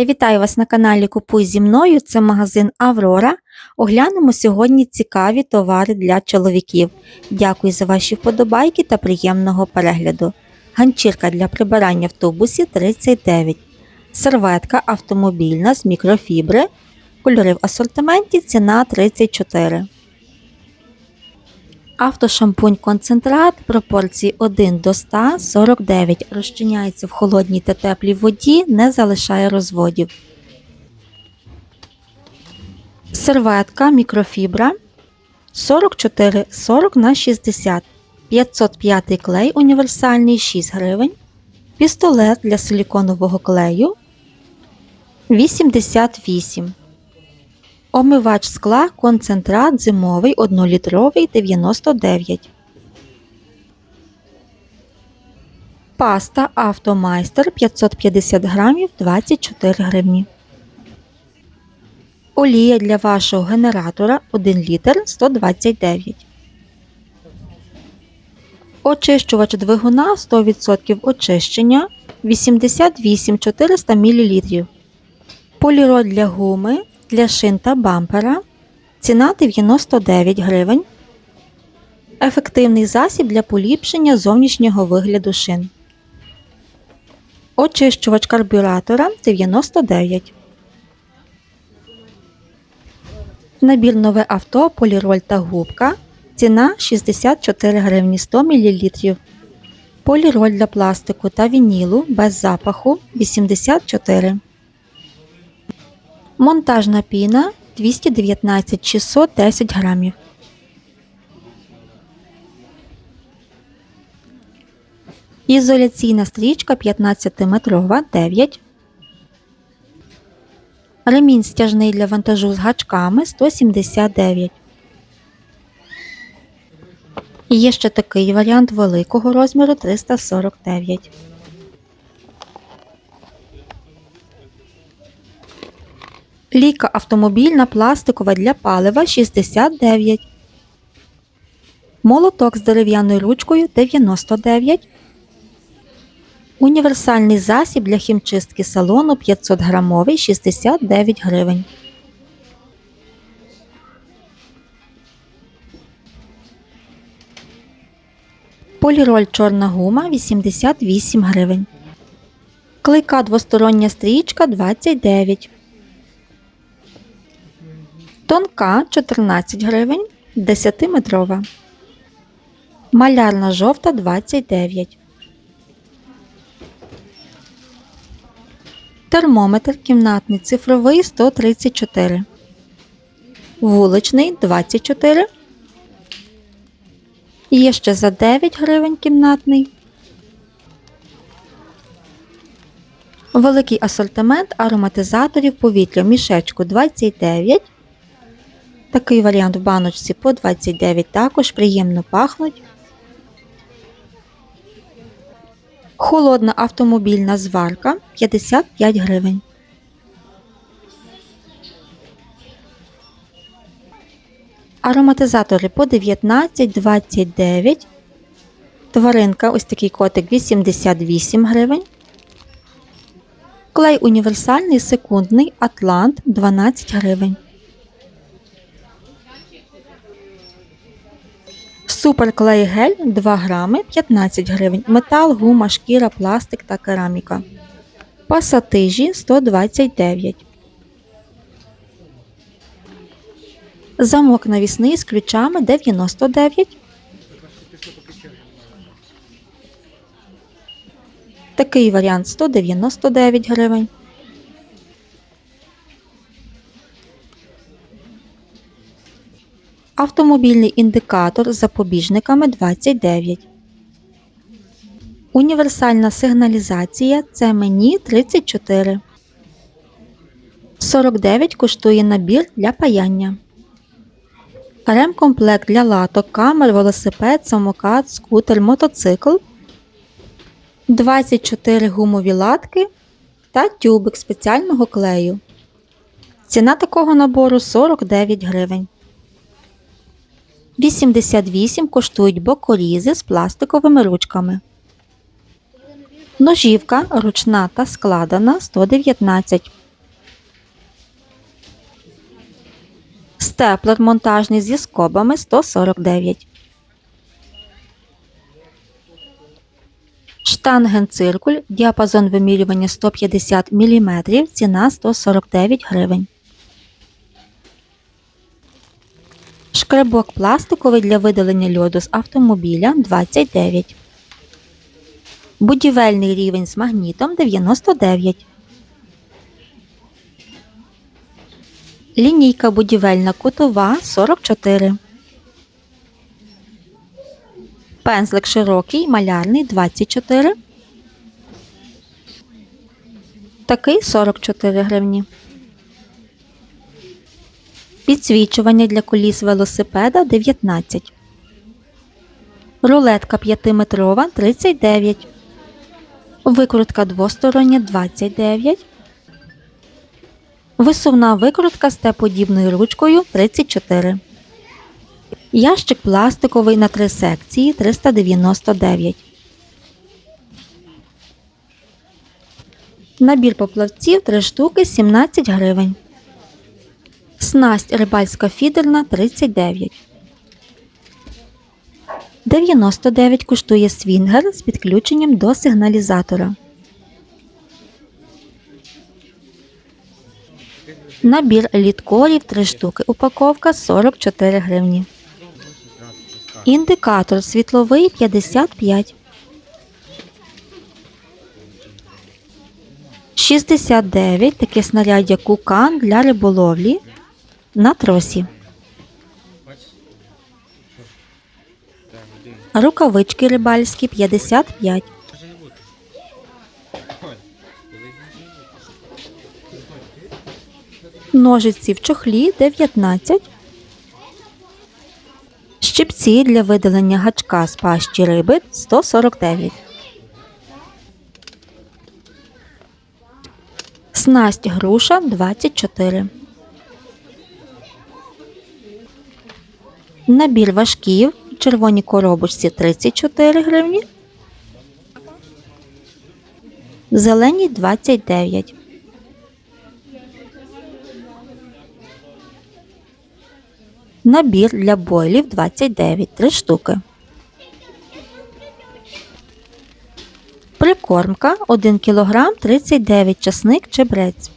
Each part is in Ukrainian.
Я вітаю вас на каналі Купуй зі мною. Це магазин Аврора. Оглянемо сьогодні цікаві товари для чоловіків. Дякую за ваші вподобайки та приємного перегляду. Ганчірка для прибирання в тубусі 39. Серветка автомобільна з мікрофібри. Кольори в асортименті ціна 34. Автошампунь концентрат пропорції 1 до 100 49 розчиняється в холодній та теплій воді, не залишає розводів. Серветка мікрофібра. 44 40 на 60 505 клей універсальний 6 гривень. Пістолет для силіконового клею. 88 Омивач скла концентрат зимовий 1-літровий 99. Паста Автомайстер 550 грамів 24 гривні. Олія для вашого генератора 1 літр 129. Очищувач двигуна 100% очищення 88 400 мл. Поліроль для гуми для шин та бампера. Ціна 99 гривень. Ефективний засіб для поліпшення зовнішнього вигляду шин. Очищувач карбюратора 99. Набір нове авто, поліроль та губка. Ціна 64 гривні 100 мл. Поліроль для пластику та вінілу без запаху 84 Монтажна піна 219 610 грамів. Ізоляційна стрічка 15-метрова 9. Ремінь стяжний для вантажу з гачками 179. І є ще такий варіант великого розміру 349. Ліка автомобільна пластикова для палива 69. Молоток з дерев'яною ручкою 99. Універсальний засіб для хімчистки салону 500 грамовий 69 гривень. Поліроль чорна гума 88 гривень. Клейка двостороння стрічка 29. Тонка 14 гривень 10-метрова. Малярна жовта 29. Термометр кімнатний цифровий 134. Вуличний 24. Є ще за 9 гривень кімнатний. Великий асортимент ароматизаторів повітря мішечку 29. Такий варіант в баночці по 29 також приємно пахнуть. Холодна автомобільна зварка 55 гривень. Ароматизатори по 19, 29. Тваринка, ось такий котик 88 гривень. Клей універсальний секундний Атлант 12 гривень. Суперклей гель 2 грами 15 гривень. Метал, гума, шкіра, пластик та кераміка. Пасатижі 129. Замок навісний з ключами 99. Такий варіант 199 гривень. Автомобільний індикатор з запобіжниками 29. Універсальна сигналізація це мені 34. 49 коштує набір для паяння. Ремкомплект для латок, камер, велосипед, самокат, скутер, мотоцикл. 24 гумові латки та тюбик спеціального клею. Ціна такого набору 49 гривень. 88 коштують бокорізи з пластиковими ручками. Ножівка ручна та складена 119. Степлер монтажний зі скобами 149. Штанген циркуль. діапазон вимірювання 150 мм, ціна 149 гривень. Шкребок пластиковий для видалення льоду з автомобіля 29. Будівельний рівень з магнітом 99. Лінійка будівельна кутова 44. Пензлик широкий, малярний 24. Такий 44 гривні. Підсвічування для коліс велосипеда 19. Рулетка 5-метрова 39. Викрутка двостороння 29. Висувна викрутка з Т-подібною ручкою 34. Ящик пластиковий на три секції 399. Набір поплавців 3 штуки 17 гривень. Снасть рибальська фідерна 39. 99 коштує свінгер з підключенням до сигналізатора. Набір літкорів 3 штуки. Упаковка 44 гривні. Індикатор світловий 55. 69 таке снаряддя кукан для риболовлі на тросі. Рукавички рибальські 55. Ножиці в чохлі 19. Щипці для видалення гачка з пащі риби 149. Снасть груша 24. Набір важків в червоній коробочці 34 гривні. В зеленій 29. Набір для бойлів 29 3 штуки. Прикормка 1 кг 39 часник чебрець.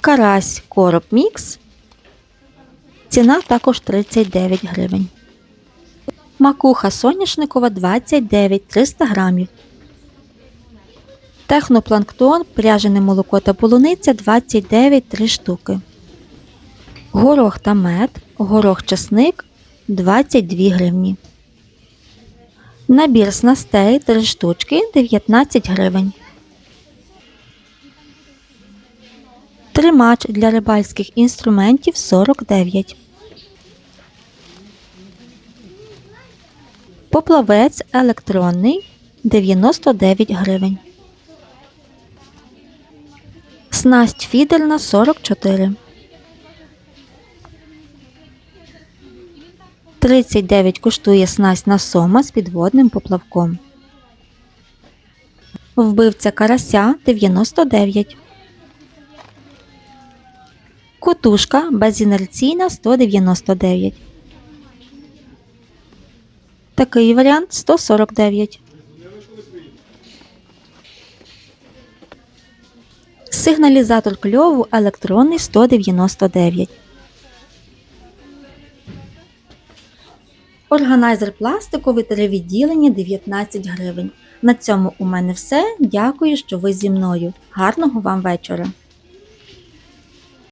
Карась короб мікс. Ціна також 39 гривень. Макуха соняшникова 29 300 грамів. Технопланктон, пряжене молоко та полуниця 29 3 штуки. Горох та мед, горох часник 22 гривні. Набір снастей 3 штучки 19 гривень. Тримач для рибальських інструментів 49. Поплавець електронний 99 гривень. Снасть фідерна 44. 39 коштує снасть на сома з підводним поплавком. Вбивця карася 99. Котушка безінерційна 199. Такий варіант 149. Сигналізатор кльову електронний 199. Органайзер пластиковий три відділення 19 гривень. На цьому у мене все. Дякую, що ви зі мною. Гарного вам вечора!